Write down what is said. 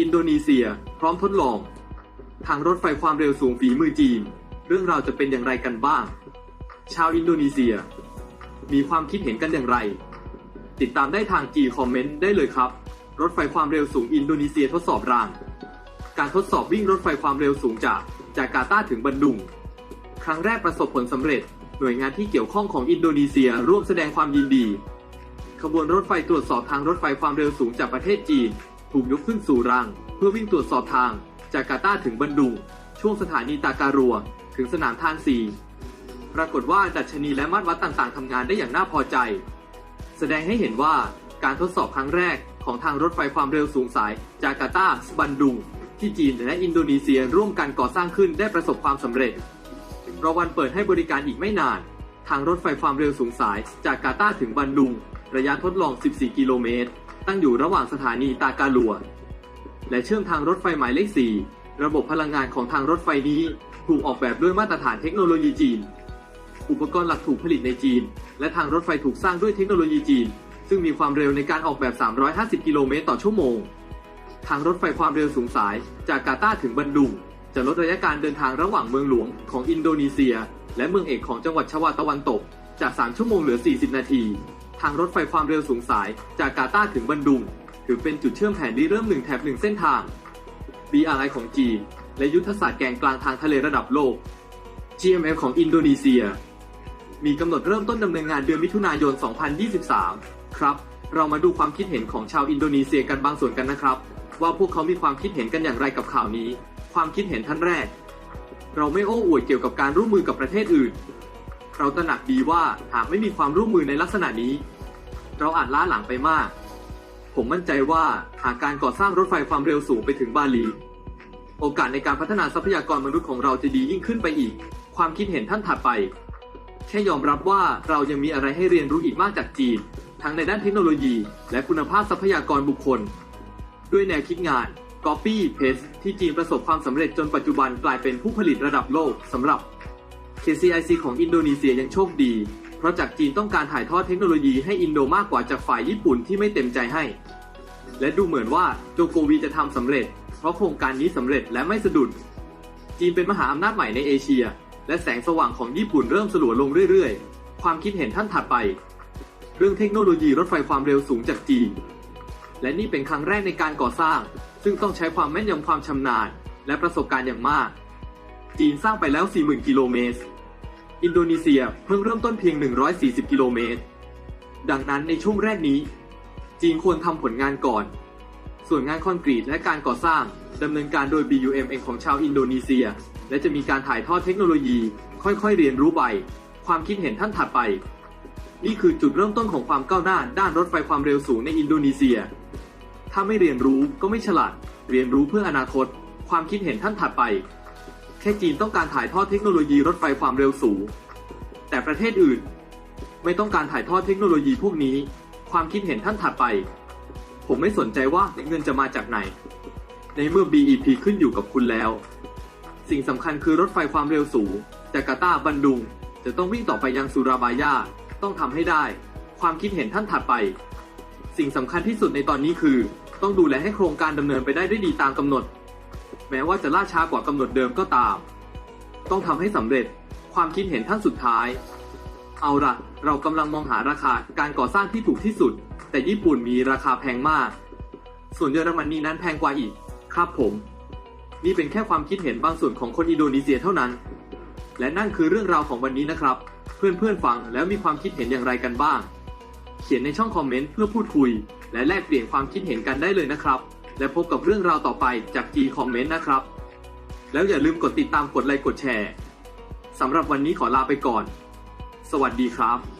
อินโดนีเซีย พร้อมทดลอง ทางรถไฟความเร็วสูงฝีมือจีน เรื่องราวจะเป็นอย่างไรกันบ้าง ชาวอินโดนีเซีย มีความคิดเห็นกันอย่างไร ติดตามได้ทางจีคอมเมนต์ได้เลยครับ รถไฟความเร็วสูงอินโดนีเซียทดสอบราง การทดสอบวิ่งรถไฟความเร็วสูงจากจาการ์ตาถึงบันดุง ครั้งแรกประสบผลสำเร็จ หน่วยงานที่เกี่ยวข้องของอินโดนีเซียร่วมแสดงความยินดี ขบวนรถไฟตรวจสอบทางรถไฟความเร็วสูงจากประเทศจีน ถูกยกขึ้นสู่ราง เพื่อวิ่งตรวจสอบทาง จากกาตาถึงบันดุง ช่วงสถานีตาการัว ถึงสนามทานซีปรากฏว่าดัชนีและมาตรวัดต่างๆทำงานได้อย่างน่าพอใจ แสดงให้เห็นว่าการทดสอบครั้งแรกของทางรถไฟความเร็วสูงสายจาการ์ตาสบันดุง ที่จีนและอินโดนีเซียร่วมกันก่อสร้างขึ้นได้ประสบความสำเร็จรอวันเปิดให้บริการอีกไม่นาน ทางรถไฟความเร็วสูงสายจากการ์ตาถึงบันดุง ระยะทดลอง 14 กิโลเมตร ตั้งอยู่ระหว่างสถานีตากาลัว และเชื่อมทางรถไฟหมายเลข 4 ระบบพลังงานของทางรถไฟนี้ถูกออกแบบด้วยมาตรฐานเทคโนโลยีจีน อุปกรณ์หลักถูกผลิตในจีน และทางรถไฟถูกสร้างด้วยเทคโนโลยีจีน ซึ่งมีความเร็วในการออกแบบ 350 กิโลเมตรต่อชั่วโมง ทางรถไฟความเร็วสูงสายจากการ์ตาถึงบันดุง จะลดระยะการเดินทางระหว่างเมืองหลวงของอินโดนีเซีย และเมืองเอกของจังหวัดชวาตะวันตก จาก 3 ชั่วโมงเหลือ 40 นาที ทางรถไฟความเร็วสูงสายจากการ์ตาถึงบันดุง ถือเป็นจุดเชื่อมแผนที่เริ่มหนึ่งแถบหนึ่งเส้นทาง BRI ของจีนและยุทธศาสตร์แกนกลางทางทะเลระดับโลก GMF ของอินโดนีเซีย มีกำหนดเริ่มต้นดำเนินงานเดือนมิถุนายน 2023 ครับ เรามาดูความคิดเห็นของชาวอินโดนีเซียกันบางส่วนกันนะครับ ว่าพวกเขามีความคิดเห็นกันอย่างไรกับข่าวนี้ ความคิดเห็นท่านแรก เราไม่โอ้อวดเกี่ยวกับการร่วมมือกับประเทศอื่น เราตระหนักดีว่าหากไม่มีความร่วมมือในลักษณะนี้ เราอาจล้าหลังไปมาก ผมมั่นใจว่าหากการก่อสร้างรถไฟความเร็วสูงไปถึงบาหลี โอกาสในการพัฒนาทรัพยากรมนุษย์ของเราจะดียิ่งขึ้นไปอีก ความคิดเห็นท่านถัดไป แค่ยอมรับว่าเรายังมีอะไรให้เรียนรู้อีกมากจากจีน ทั้งในด้านเทคโนโลยี และคุณภาพทรัพยากรบุคคล ด้วยแนวคิดงาน Copy Paste ที่จีนประสบความสำเร็จจนปัจจุบันกลายเป็นผู้ผลิตระดับโลกสำหรับ KCIC ของอินโดนีเซียยังโชคดี เพราะจากจีนต้องการถ่ายทอดเทคโนโลยีให้อินโดมากกว่าจากฝ่ายญี่ปุ่นที่ไม่เต็มใจให้ และดูเหมือนว่าโจโกวีจะทำสำเร็จ เพราะโครงการนี้สำเร็จและไม่สะดุด จีนเป็นมหาอำนาจใหม่ในเอเชีย และแสงสว่างของญี่ปุ่นเริ่มสลัวลงเรื่อยๆ ความคิดเห็นท่านถัดไป เรื่องเทคโนโลยีรถไฟความเร็วสูงจากจีน และนี่เป็นครั้งแรกในการก่อสร้าง ซึ่งต้องใช้ความแม่นยำความชำนาญ และประสบการณ์อย่างมากจีนสร้างไปแล้ว 40,000 กิโลเมตร อินโดนีเซียเพิ่งเริ่มต้นเพียง 140 กิโลเมตร ดังนั้นในช่วงแรกนี้ จีนควรทำผลงานก่อน ส่วนงานคอนกรีตและการก่อสร้างดำเนินการโดย BUMN ของชาวอินโดนีเซีย และจะมีการถ่ายทอดเทคโนโลยี ค่อยๆ เรียนรู้ไป ความคิดเห็นท่านถัดไป นี่คือจุดเริ่มต้นของความก้าวหน้า ด้านรถไฟความเร็วสูงในอินโดนีเซีย ถ้าไม่เรียนรู้ก็ไม่ฉลาด เรียนรู้เพื่ออนาคต ความคิดเห็นท่านถัดไป ค่จีนต้องการถ่ายทอดเทคโนโลยีรถไฟความเร็วสูง แต่ประเทศอื่น ไม่ต้องการถ่ายทอดเทคโนโลยีพวกนี้ ความคิดเห็นท่านถัดไป ผมไม่สนใจว่าเงินจะมาจากไหน ในเมื่อ BEP ขึ้นอยู่กับคุณแล้ว สิ่งสำคัญคือรถไฟความเร็วสูง จาการ์ตาบันดุง จะต้องวิ่งต่อไปยังสุราบายาต้องทำให้ได้ ความคิดเห็นท่านถัดไป สิ่งสำคัญที่สุดในตอนนี้คือ ต้องดูแลให้โครงการดำเนินไปได้ด้วยดีตามกำหนด แม้ว่าจะล่าช้ากว่ากำหนดเดิมก็ตาม ต้องทำให้สำเร็จ ความคิดเห็นท่านสุดท้าย เอาละเรากำลังมองหาราคาการก่อสร้างที่ถูกที่สุด แต่ญี่ปุ่นมีราคาแพงมาก ส่วนเยอรมนีนั้นแพงกว่าอีก ครับผม นี่เป็นแค่ความคิดเห็นบางส่วนของคนอินโดนีเซียเท่านั้น และนั่นคือเรื่องราวของวันนี้นะครับ เพื่อนๆฟังแล้วมีความคิดเห็นอย่างไรกันบ้าง เขียนในช่องคอมเมนต์เพื่อพูดคุย และแลกเปลี่ยนความคิดเห็นกันได้เลยนะครับ และพบกับเรื่องราวต่อไปจาก G คอมเมนต์นะครับ แล้วอย่าลืมกดติดตามกดไลค์กดแชร์สำหรับวันนี้ขอลาไปก่อน สวัสดีครับ